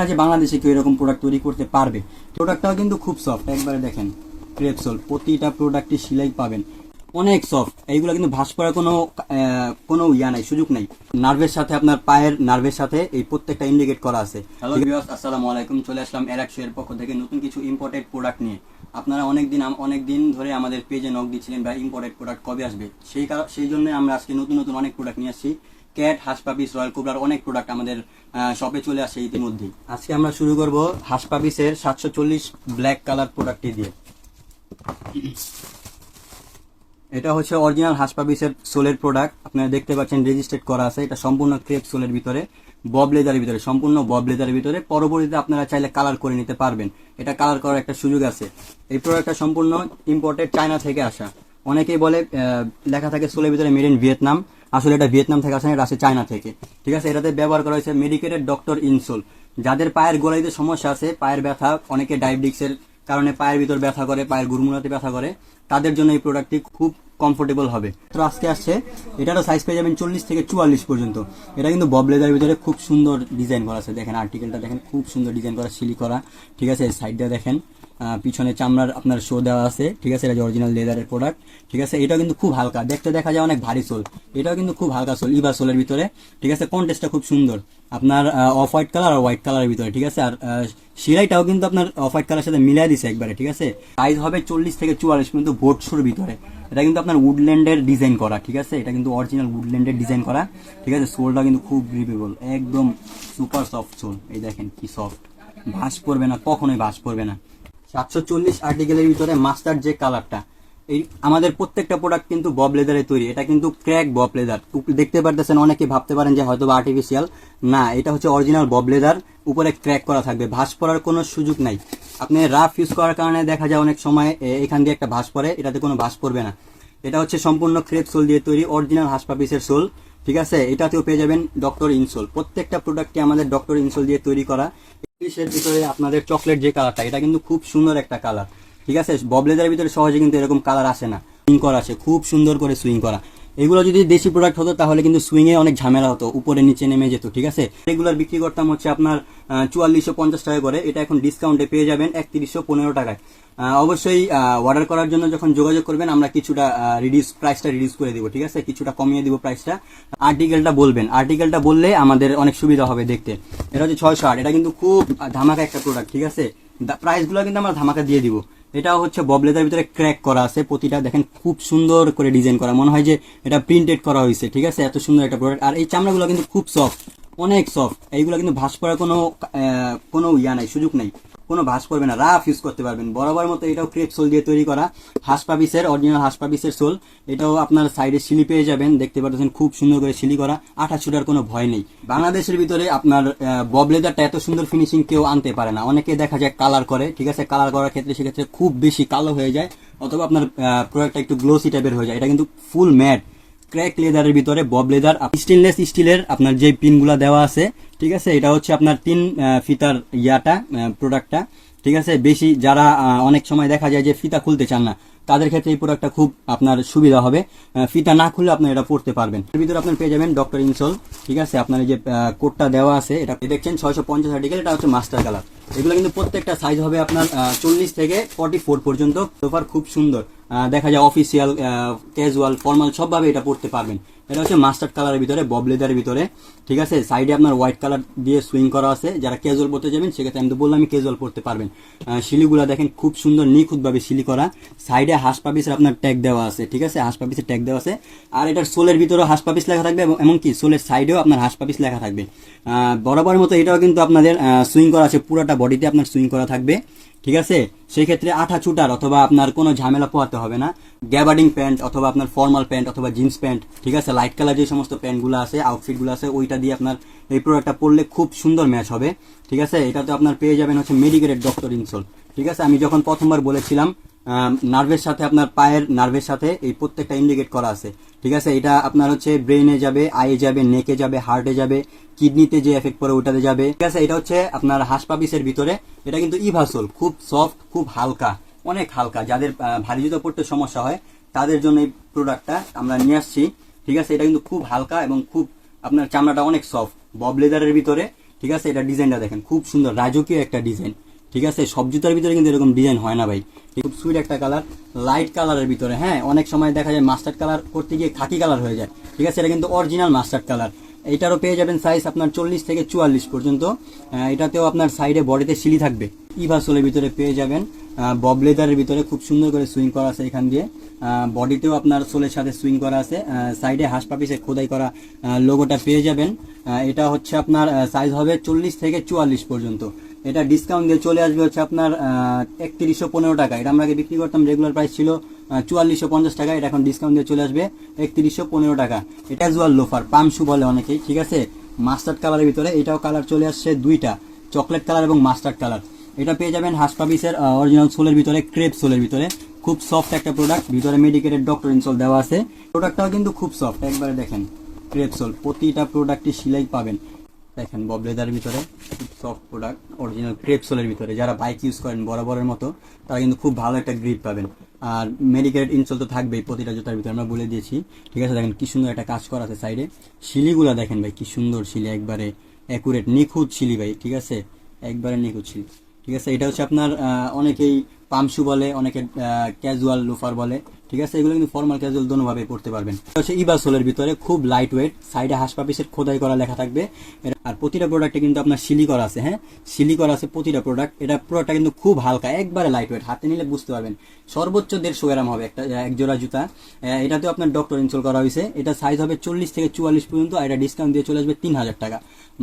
না যে বাংলাদেশে কেউ এরকম প্রোডাক্ট তৈরি করতে পারবে। প্রোডাক্টটাও কিন্তু খুব সফট একবারে দেখেন ক্রেপসোল প্রতিটা প্রোডাক্টে সিলাই পাবেন। অনেক সফট এইগুলো কিন্তু ভাস করার কোনো কোনো ইয়া নাই, সুযোগ নাই। নার্ভের সাথে আপনার পায়ের নার্ভের সাথে এই প্রত্যেকটা ইন্ডিকেট করা আছে। হ্যালো ভিউয়ার্স আসসালামু আলাইকুম। চলে আসলাম এরাকশো এর পক্ষ থেকে নতুন কিছু ইম্পোর্টেড প্রোডাক্ট নিয়ে। আপনারা অনেক দিন অনেক দিন ধরে আমাদের পেজে নক দিচ্ছিলেন বা ইম্পোর্টেড প্রোডাক্ট কবে আসবে? সেই কারণ সেই জন্য আমরা আজকে নতুন নতুন অনেক প্রোডাক্ট নিয়ে আসছি। ক্যাট, হাসপাপিস, রয়্যাল কোবরার অনেক প্রোডাক্ট আমাদের শপে চলে আসে ইতিমধ্যেই। আজকে আমরা শুরু করব হাসপাপিসের সাতশো চল্লিশ ব্ল্যাক কালার প্রোডাক্টটি দিয়ে। এটা হচ্ছে অরিজিনাল হাসপাবিসের সোলের প্রোডাক্ট আপনারা দেখতে পাচ্ছেন রেজিস্টার্ড করা আছে। এটা সম্পূর্ণ ক্রেপ সোলের ভিতরে বব লেদারের ভিতরে, সম্পূর্ণ বব লেদারের ভিতরে। পরবর্তীতে আপনারা চাইলে কালার করে নিতে পারবেন। এটা কালার করার একটা সুযোগ আছে। এই প্রোডাক্টটা সম্পূর্ণ ইম্পোর্টেড চায়না থেকে আসা। অনেকেই বলে লেখা থাকে সোলের ভিতরে মেড ইন ভিয়েতনাম আসলে এটা ভিয়েতনাম থেকে আসে না, এটা আসে চায়না থেকে। ঠিক আছে এটাতে ব্যবহার করা হয়েছে মেডিকেটেড ডক্টর ইনসোল যাদের পায়ের গোড়াইতে সমস্যা আছে পায়ের ব্যথা অনেকে ডায়াবেটিক্সের কারণে পায়ের ভিতর ব্যথা করে পায়ের গুরমুড়াতে ব্যথা করে তাদের জন্য এই প্রোডাক্টটি খুব কমফোর্টেবল হবে। তো আজকে আসছে এটারও সাইজ পেয়ে যাবেন চল্লিশ থেকে চুয়াল্লিশ পর্যন্ত। এটা কিন্তু বব লেদারের ভিতরে খুব সুন্দর ডিজাইন করা আছে। দেখেন আর্টিকেলটা দেখেন খুব সুন্দর ডিজাইন করা সিলি করা। ঠিক আছে সাইডটা দেখেন। পিছনে চামড়ার আপনার শো দেওয়া আছে। ঠিক আছে, এটা অরিজিনাল লেদারের প্রোডাক্ট ঠিক আছে, এটাও কিন্তু খুব হালকা। দেখতে দেখা যায় অনেক ভারী সোল এটাও কিন্তু খুব হালকা সোল ইবা সোলের ভিতরে। ঠিক আছে কন্টেস্টটা খুব সুন্দর। আপনার অফ হোয়াইট কালার আর হোয়াইট কালারের ভিতরে। ঠিক আছে, আর সিলাইটাও কিন্তু আপনার অফ হোয়াইট কালারের সাথে মিলাই দিছে একবারে। ঠিক আছে সাইজ হবে চল্লিশ থেকে চুয়াল্লিশ কিন্তু বোট শোর ভিতরে। এটা কিন্তু আপনার উডল্যান্ডের ডিজাইন করা। ঠিক আছে, এটা কিন্তু অরিজিনাল উডল্যান্ডের ডিজাইন করা। ঠিক আছে সোলটা কিন্তু খুব গ্রিপেবল একদম সুপার সফট সোল এই দেখেন কি সফট ভাস পড়বে না, কখনোই ভাস পড়বে না। সাতশো চল্লিশ আর্টিকেলের ভিতরে মাস্টার যে কালারটা এই আমাদের প্রত্যেকটা প্রোডাক্ট কিন্তু বব লেদারে তৈরি। এটা কিন্তু ক্র্যাক বব লেদার দেখতে পারতেছেন, অনেকে ভাবতে পারেন যে হয়তো আর্টিফিশিয়াল না, এটা হচ্ছে অরিজিনাল বব লেদার উপরে ক্র্যাক করা থাকবে। ভাস পড়ার কোনো সুযোগ নাই। আপনি রাফ ইউজ করার কারণে দেখা যায় অনেক সময় এখান দিয়ে একটা ভাস পড়ে, এটাতে কোনো ভাস পড়বে না। এটা হচ্ছে সম্পূর্ণ ক্রেপ সোল দিয়ে তৈরি অরিজিনাল হাসপাপিসের সোল ঠিক আছে? এটাতেও পেয়ে যাবেন ডক্টর ইনসোল প্রত্যেকটা প্রোডাক্টটি আমাদের ডক্টর ইনসোল দিয়ে তৈরি করা। ইংলিশের ভিতরে আপনাদের চকলেট যে কালারটা এটা কিন্তু খুব সুন্দর একটা কালার ঠিক আছে? ববলেজারের ভিতরে সহজে কিন্তু এরকম কালার আসে না। সুইং করা আছে, খুব সুন্দর করে সুইং করা। এগুলো যদি দেশি প্রোডাক্ট হতো, তাহলে কিন্তু সুইং এ অনেক ঝামেলা হতো, উপরে নিচে নেমে যেত, ঠিক আছে? রেগুলার বিক্রি করতাম হচ্ছে আপনার চুয়াল্লিশশো পঞ্চাশ টাকা করে, এটা এখন ডিসকাউন্টে পেয়ে যাবেন একত্রিশশো পনেরো টাকায়। অবশ্যই অর্ডার করার জন্য যখন যোগাযোগ করবেন, আমরা কিছুটা রিডিউস প্রাইসটা রিডিউস করে দিব, ঠিক আছে? কিছুটা কমিয়ে দিব প্রাইসটা আর্টিকেলটা বলবেন। আর্টিকেলটা বললে আমাদের অনেক সুবিধা হবে দেখতে। এটা হচ্ছে ছয়শো আট, এটা কিন্তু খুব ধামাকা একটা প্রোডাক্ট ঠিক আছে? প্রাইসগুলো কিন্তু আমরা ধামাকা দিয়ে দিব। এটা হচ্ছে ববলেদার ভিতরে ক্র্যাক করা আছে, প্রতিটা দেখেন খুব সুন্দর করে ডিজাইন করা। মনে হয় যে এটা প্রিন্টেড করা হয়েছে, ঠিক আছে? এত সুন্দর একটা প্রোডাক্ট আর এই চামড়াগুলো কিন্তু খুব সফট অনেক সফট এইগুলো কিন্তু ভাস করার কোনো কোনো ইয়া নাই, সুযোগ নাই। কোনো ভাস করবে না রাফ ইউজ করতে পারবেন। বরাবর মতো এটাও ক্রেপ সোল দিয়ে তৈরি করা। হাসপাবিসের অরিজিনাল হাসপাবিসের সোল এটাও আপনার সাইডে সিলি পেয়ে যাবেন। দেখতে পাচ্ছেন খুব সুন্দর করে সিলি করা। আঠা ছুটার কোনো ভয় নেই। বাংলাদেশের ভিতরে আপনার ববলেদারটা এত সুন্দর ফিনিশিং কেউ আনতে পারে না। অনেকে দেখা যায় কালার করে, ঠিক আছে? কালার করার ক্ষেত্রে সেক্ষেত্রে খুব বেশি কালো হয়ে যায়। অথবা আপনার প্রোডাক্টটা একটু গ্লোসি টাইপের হয়ে যায়। এটা কিন্তু ফুল ম্যাট ক্র্যাক লেদারের ভিতরে বব লেদার। স্টেনলেস স্টিলের আপনার যে পিনগুলা দেওয়া আছে ঠিক আছে? এটা হচ্ছে আপনার তিন ফিতার ইয়াটা প্রোডাক্টটা ঠিক আছে? বেশি যারা অনেক সময় দেখা যায় যে ফিতা খুলতে চান না, তাদের ক্ষেত্রে এই প্রোডাক্টটা খুব আপনার সুবিধা হবে। ফিতা না খুলে আপনি এটা পড়তে পারবেন। এর ভিতরে আপনার পেয়ে যাবেন ডক্টর ইনসোল ঠিক আছে? আপনার এই যে কোডটা দেওয়া আছে, এটা দেখছেন ছয়শো পঞ্চাশ আর্টিকেল এটা হচ্ছে মাস্টার কালার এগুলো কিন্তু প্রত্যেকটা সাইজ হবে আপনার চল্লিশ থেকে ফর্টি ফোর পর্যন্ত সোফার খুব সুন্দর। দেখা যায় অফিসিয়াল ক্যাজুয়াল ফর্মাল সবভাবে এটা পড়তে পারবেন। এটা হচ্ছে মাস্টার্ড কালারের ভিতরে ববলেদারের ভিতরে ঠিক আছে? সাইডে আপনার হোয়াইট কালার দিয়ে সুইং করা আছে। যারা ক্যাজুয়াল পড়তে যাবেন সেক্ষেত্রে আমি তো বললাম ক্যাজুয়াল পড়তে পারবেন। শিলিগুলা দেখেন খুব সুন্দর নিখুঁতভাবে শিলি করা। সাইডে হাঁস পাপিসের আপনার ট্যাগ দেওয়া আছে ঠিক আছে? হাঁস পাপিসের ট্যাগ দেওয়া আছে। আর এটার সোলের ভিতরেও হাঁস পাপিস লেখা থাকবে এবং এমনকি সোলের সাইডেও আপনার হাঁস পাপিস লেখা থাকবে। আহ, বরাবরের মতো এটাও কিন্তু আপনাদের সুইং করা আছে। পুরোটা বডিতে আপনার সুইং করা থাকবে। ঠিক আছে? সেই ক্ষেত্রে আঠা চুটার অথবা আপনার কোনো ঝামেলা পোহাতে হবে না। গ্যাবার্ডিং প্যান্ট অথবা আপনার ফর্মাল প্যান্ট অথবা জিন্স প্যান্ট, ঠিক আছে? লাইট কালার যে সমস্ত প্যান্টগুলো আছে আউটফিটগুলো আছে, ওইটা দিয়ে আপনার এই প্রোডাক্টটা পরলে খুব সুন্দর ম্যাচ হবে। ঠিক আছে? এটা তো আপনার পেয়ে যাবেন হচ্ছে মেডিকেটেড ডক্টর ইনসোল ঠিক আছে? আমি যখন প্রথমবার বলেছিলাম নার্ভের সাথে আপনার পায়ের নার্ভের সাথে এই প্রত্যেকটা ইন্ডিকেট করা আছে। ঠিক আছে? এটা আপনার হচ্ছে ব্রেনে যাবে আয়ে যাবে নেকে যাবে হার্টে যাবে কিডনিতে যে এফেক্ট পড়ে ওটাতে যাবে। ঠিক আছে? এটা হচ্ছে আপনার হাসপাপিসের ভিতরে। এটা কিন্তু ইভাসোল খুব সফট খুব হালকা, অনেক হালকা। যাদের ভারী জুতো পড়তে সমস্যা হয়, তাদের জন্য এই প্রোডাক্টটা আমরা নিয়ে আসছি। ঠিক আছে? এটা কিন্তু খুব হালকা এবং খুব আপনার চামড়াটা অনেক সফট বব লেদারের ভিতরে, ঠিক আছে? এটা ডিজাইনটা দেখেন, খুব সুন্দর, রাজকীয় একটা ডিজাইন ঠিক আছে? সব জুতার ভিতরে কিন্তু এরকম ডিজাইন হয় না ভাই। খুব সুইট একটা কালার লাইট কালারের ভিতরে হ্যাঁ? অনেক সময় দেখা যায় মাস্টার্ড কালার করতে গিয়ে খাকি কালার হয়ে যায়। ঠিক আছে? এটা কিন্তু অরিজিনাল মাস্টার্ড কালার এটারও পেয়ে যাবেন সাইজ আপনার চল্লিশ থেকে চুয়াল্লিশ পর্যন্ত। এটাতেও আপনার সাইডে বডিতে সিলি থাকবে। ইভা সোলের ভিতরে পেয়ে যাবেন। বব লেদারের ভিতরে খুব সুন্দর করে সুইং করা আছে এখান দিয়ে। বডিতেও আপনার সোলের সাথে সুইং করা আছে। সাইডে হাঁস পাপিসে খোদাই করা লোগোটা পেয়ে যাবেন। এটা হচ্ছে আপনার সাইজ হবে চল্লিশ থেকে চুয়াল্লিশ পর্যন্ত। এটা ডিসকাউন্ট দিয়ে চলে আসবে হচ্ছে আপনার একত্রিশশো পনেরো টাকা। এটা আমরা আগে বিক্রি করতাম রেগুলার প্রাইস ছিল চুয়াল্লিশশো পঞ্চাশ টাকা। এটা এখন ডিসকাউন্ট দিয়ে চলে আসবে, একত্রিশশো পনেরো টাকা। এটা জুয়াল লোফার পাম পামশু বলে অনেকেই, ঠিক আছে? মাস্টার্ড কালারের ভিতরে এটাও কালার চলে আসছে দুইটা চকলেট কালার এবং মাস্টার্ড কালার এটা পেয়ে যাবেন হাসপাবিসের অরিজিনাল সোলের ভিতরে ক্রেপ সোলের ভিতরে। খুব সফট একটা প্রোডাক্ট ভিতরে মেডিকেটেড ডক্টর ইনসোল দেওয়া আছে। প্রোডাক্টটাও কিন্তু খুব সফট একবারে দেখেন ক্রেপ সোল প্রতিটা প্রোডাক্টে সিলাই পাবেন। দেখেন বব লেদারের ভিতরে খুব সফট প্রোডাক্ট অরিজিনাল ক্রেপ সোলের ভিতরে। যারা বাইক ইউজ করেন, বরাবরের মতো, তারা কিন্তু খুব ভালো একটা গ্রিপ পাবেন। আর মেডিকেট ইনসোল তো থাকবেই প্রতিটা জুতার ভিতরে, আমরা বলে দিয়েছি। ঠিক আছে, দেখেন, কি সুন্দর একটা কাজ করা আছে সাইডে শিলিগুলা দেখেন ভাই, কি সুন্দর শিলি, একবারে অ্যাকুরেট নিখুঁত শিলি ভাই, ঠিক আছে? একবারে নিখুঁত শিলি। ঠিক আছে, এটা হচ্ছে আপনার অনেকেই পামশু বলে, অনেকে ক্যাজুয়াল লোফার বলে। ঠিক আছে? এগুলো কিন্তু ফর্মাল ক্যাজুয়াল দোনোভাবে পড়তে পারবেন। হচ্ছে ইবাসোলের ভিতরে খুব লাইট ওয়েট সাইডে হাসপাপিসের খোদাই করা লেখা থাকবে। আর প্রতিটা প্রোডাক্টে কিন্তু আপনার সিলি করা আছে হ্যাঁ? সিলি করা আছে প্রতিটা প্রোডাক্ট এটা পুরোটা কিন্তু খুব হালকা, একবারে লাইট ওয়েট হাতে নিলে বুঝতে পারবেন। সর্বোচ্চ দেড়শো গ্রাম হবে একটা এক জোড়া জুতা। এটাতেও আপনার ডক্টর ইনস্টল করা হয়েছে। এটা সাইজ হবে চল্লিশ থেকে চুয়াল্লিশ পর্যন্ত আর এটা ডিসকাউন্ট দিয়ে চলে আসবে তিন হাজার টাকা।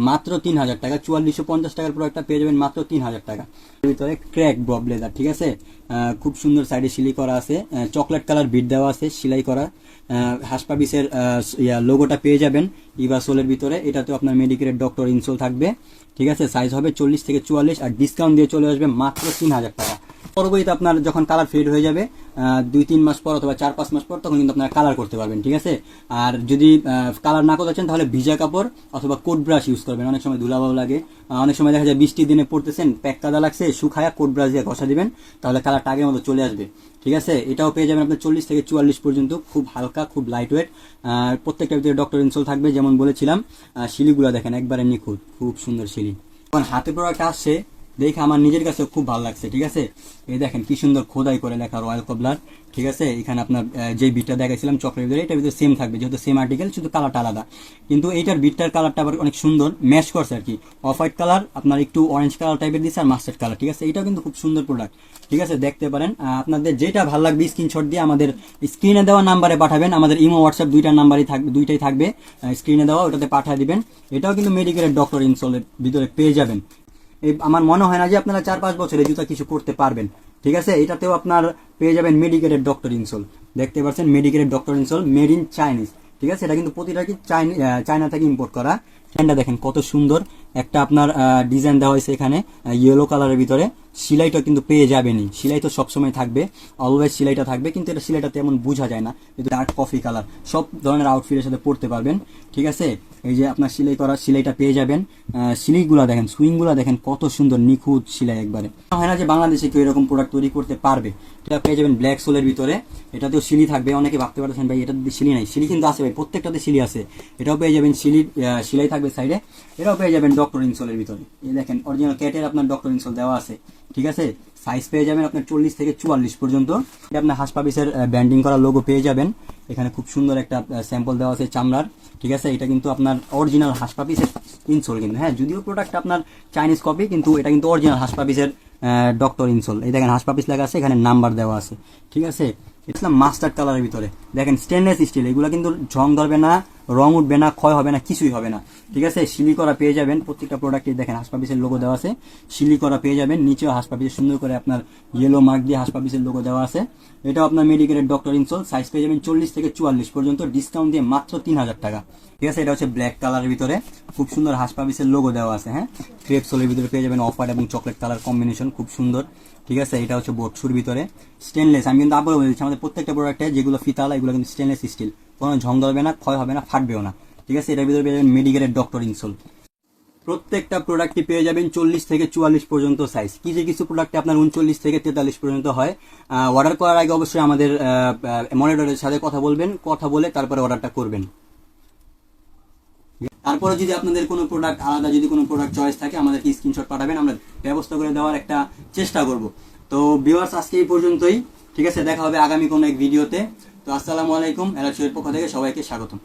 মাত্র তিন হাজার টাকা। চুয়াল্লিশশো পঞ্চাশ টাকার প্রোডাক্টটা পেয়ে যাবেন মাত্র তিন হাজার টাকা। ভিতরে ক্র্যাক বব লেদার ঠিক আছে? খুব সুন্দর সাইডে সিলি করা আছে। চকলেট কালার বিট দেওয়া আছে, সেলাই করা। হাসপাবিসের লোগোটা পেয়ে যাবেন ইভা সোলের ভিতরে। এটাতেও আপনার মেডিকেলের ডক্টর ইনসোল থাকবে। ঠিক আছে? সাইজ হবে চল্লিশ থেকে চুয়াল্লিশ আর ডিসকাউন্ট দিয়ে চলে আসবে মাত্র তিন হাজার টাকা। পরবর্তীতে আপনার যখন কালার ফেড হয়ে যাবে দুই, তিন মাস পর অথবা চার, পাঁচ মাস পর তখন কিন্তু আপনারা কালার করতে পারবেন, ঠিক আছে? আর যদি কালার না করতে চান তাহলে ভিজা কাপড় অথবা কোট ব্রাশ ইউজ করবেন। অনেক সময় ধুলাবাও লাগে। অনেক সময় দেখা যায় বৃষ্টির দিনে পড়তেছেন, প্যাক কাদা লাগছে, শুকায়া কোট ব্রাশ দিয়ে ঘষা দিবেন, তাহলে কালারটা আগের মতো চলে আসবে, ঠিক আছে? এটাও পেয়ে যাবেন আপনার চল্লিশ থেকে চুয়াল্লিশ পর্যন্ত, খুব হালকা, খুব লাইট ওয়েট প্রত্যেকটা ভিতরে ডক্টর ইনসোল থাকবে, যেমন বলেছিলাম শিলিগুলা দেখেন, একবারে নিখুঁত, খুব সুন্দর শিলি। এখন হাতে প্রোডাক্ট আসছে দেখে আমার নিজের কাছে খুব ভালো লাগছে, ঠিক আছে? এই দেখেন কি সুন্দর খোদাই করে লেখা রয়্যাল কবলার, ঠিক আছে? এখানে আপনার যে বিটটা দেখাইছিলাম চকলেট ভিতরে এটার ভিতরে সেম থাকবে, যেহেতু সেম আর্টিকেল শুধু কালারটা আলাদা। কিন্তু এইটার বিটটার কালারটা আবার অনেক সুন্দর ম্যাচ করছে আর কি। অফ হোয়াইট কালার আপনার একটু অরেঞ্জ কালার টাইপের দিচ্ছে, আর মাস্টার্ড কালার ঠিক আছে? এটাও কিন্তু খুব সুন্দর প্রোডাক্ট ঠিক আছে? দেখতে পারেন আপনাদের যেটা ভালো লাগবে স্ক্রিনশট দিয়ে আমাদের স্ক্রিনে দেওয়া নাম্বারে পাঠাবেন, আমাদের ইমো হোয়াটসঅ্যাপ দুইটা নাম্বারই থাকবে দুইটাই থাকবে স্ক্রিনে দেওয়া, ওটাতে পাঠিয়ে দিবেন। এটাও কিন্তু মেডিকেলের ডক্টর ইনসোলের ভিতরে পেয়ে যাবেন আমার মনে হয় না যে আপনারা চার পাঁচ বছরে জুতা কিছু করতে পারবেন। ঠিক আছে? এটাতেও আপনার পেয়ে যাবেন মেডিকেটেড ডক্টর ইনসোল দেখতে পাচ্ছেন medicated doctor insole made in Chinese ঠিক আছে? এটা কিন্তু প্রতিটা কি চায়না থেকে ইম্পোর্ট করা। ফ্যানটা দেখেন, কত সুন্দর। একটা আপনার ডিজাইন দেওয়া হয়েছে এখানে ইয়েলো কালারের ভিতরে। সিলাইটা কিন্তু পেয়ে যাবেনই। সিলাই তো সবসময় থাকবে। অলওয়েজ সিলাইটা থাকবে, কিন্তু এটা সিলাইটা তেমন বোঝা যায় না। কিন্তু ডার্ক কফি কালার সব ধরনের আউটফিটের সাথে পড়তে পারবেন। ঠিক আছে? এই যে আপনার সিলাই করা, সিলাইটা পেয়ে যাবেন। সিলাইগুলো দেখেন, সুইংগুলো দেখেন, কত সুন্দর নিখুঁত সিলাই একবারে। হয় না যে বাংলাদেশে কেউ এরকম প্রোডাক্ট তৈরি করতে পারবে। এটা পেয়ে যাবেন ব্ল্যাক সোলের ভিতরে। এটাতেও সিলি থাকবে, অনেকে ভাবতে পারছেন ভাই এটা সিলি নাই। সিলি কিন্তু আছে, ভাই, প্রত্যেকটাতে সিলি আছে। এটাও পেয়ে যাবেন সিলি সিলাই থাকবে সাইডে এটাও পেয়ে যাবেন ডক্টর ইনসোলের ভিতরে। এই দেখেন অরিজিনাল ক্যাটের আপনার ডক্টর ইনসোল দেওয়া আছে। ঠিক আছে? সাইজ পেয়ে যাবেন আপনার চল্লিশ থেকে চুয়াল্লিশ পর্যন্ত। এটা আপনার হাসপাবিসের ব্যান্ডিং করা লোগো পেয়ে যাবেন। এখানে খুব সুন্দর একটা স্যাম্পল দেওয়া আছে চামড়ার। ঠিক আছে? এটা কিন্তু আপনার অরিজিনাল হাসপাবিসের ইনসোল কিন্তু। হ্যাঁ যদিও প্রোডাক্ট আপনার চাইনিজ কপি কিন্তু এটা কিন্তু অরিজিনাল হাসপাবিসের ডক্টর ইনসোল এই দেখেন হাসপাপিস লেখা আছে, এখানে নাম্বার দেওয়া আছে। ঠিক আছে? এটা মাস্টার কালারের ভিতরে। দেখেন স্টেনলেস স্টিল এগুলো কিন্তু ঝং ধরবে না। রং উঠবে না, ক্ষয় হবে না, কিছুই হবে না। ঠিক আছে? শিলি করা পেয়ে যাবেন প্রত্যেকটা প্রোডাক্টে দেখেন হাসপাপিসের লোগো দেওয়া আছে। শিলি করা পেয়ে যাবেন, নিচেও হাসপাপিসের সুন্দর করে আপনার ইয়েলো মার্ক দিয়ে হাসপাপিসের লোগো দেওয়া আছে। এটাও আপনার মেডিকেলের ডক্টর ইনসোল সাইজ পেয়ে যাবেন চল্লিশ থেকে চুয়াল্লিশ পর্যন্ত ডিসকাউন্ট দিয়ে মাত্র তিন হাজার টাকা। ঠিক আছে? এটা হচ্ছে ব্ল্যাক কালারের ভিতরে। খুব সুন্দর হাসপাপিসের লোগো দেওয়া আছে হ্যাঁ? ক্রেপ সোলের ভিতরে পেয়ে যাবেন অফ হোয়াইট এবং চকলেট কালার কম্বিনেশন খুব সুন্দর। ঠিক আছে? এটা হচ্ছে বটসুর ভিতরে। স্টেনলেস আমি কিন্তু আবার বলছি, আমাদের প্রত্যেকটা প্রোডাক্টে যেগুলো ফিতালা, এগুলো কিন্তু স্টেনলেস স্টিল কোনো ঝং ধরবে না, ক্ষয় হবে না, ফাটবেও না। ঠিক আছে? এটার ভিতরে পেয়ে যাবেন মেডিকেলের ডক্টর ইনসোল প্রত্যেকটা প্রোডাক্টই পেয়ে যাবেন চল্লিশ থেকে চুয়াল্লিশ পর্যন্ত সাইজ কিছু কিছু প্রোডাক্টে আপনার উনচল্লিশ থেকে তেতাল্লিশ পর্যন্ত হয়? অর্ডার করার আগে অবশ্যই আমাদের মনিটরের সাথে কথা বলবেন, কথা বলে তারপরে অর্ডারটা করবেন। তারপরে যদি আপনাদের কোনো প্রোডাক্ট আলাদা, যদি কোনো প্রোডাক্ট চয়েস থাকে, আমাদেরকে স্ক্রিনশট পাঠাবেন, আমরা ব্যবস্থা করে দেওয়ার একটা চেষ্টা করব। তো ভিউয়ার্স আজকে এই পর্যন্তই। ঠিক আছে? দেখা হবে আগামী কোনো এক ভিডিওতে তো আসসালামু আলাইকুম এলাচুয়ের পক্ষ থেকে সবাইকে স্বাগতম।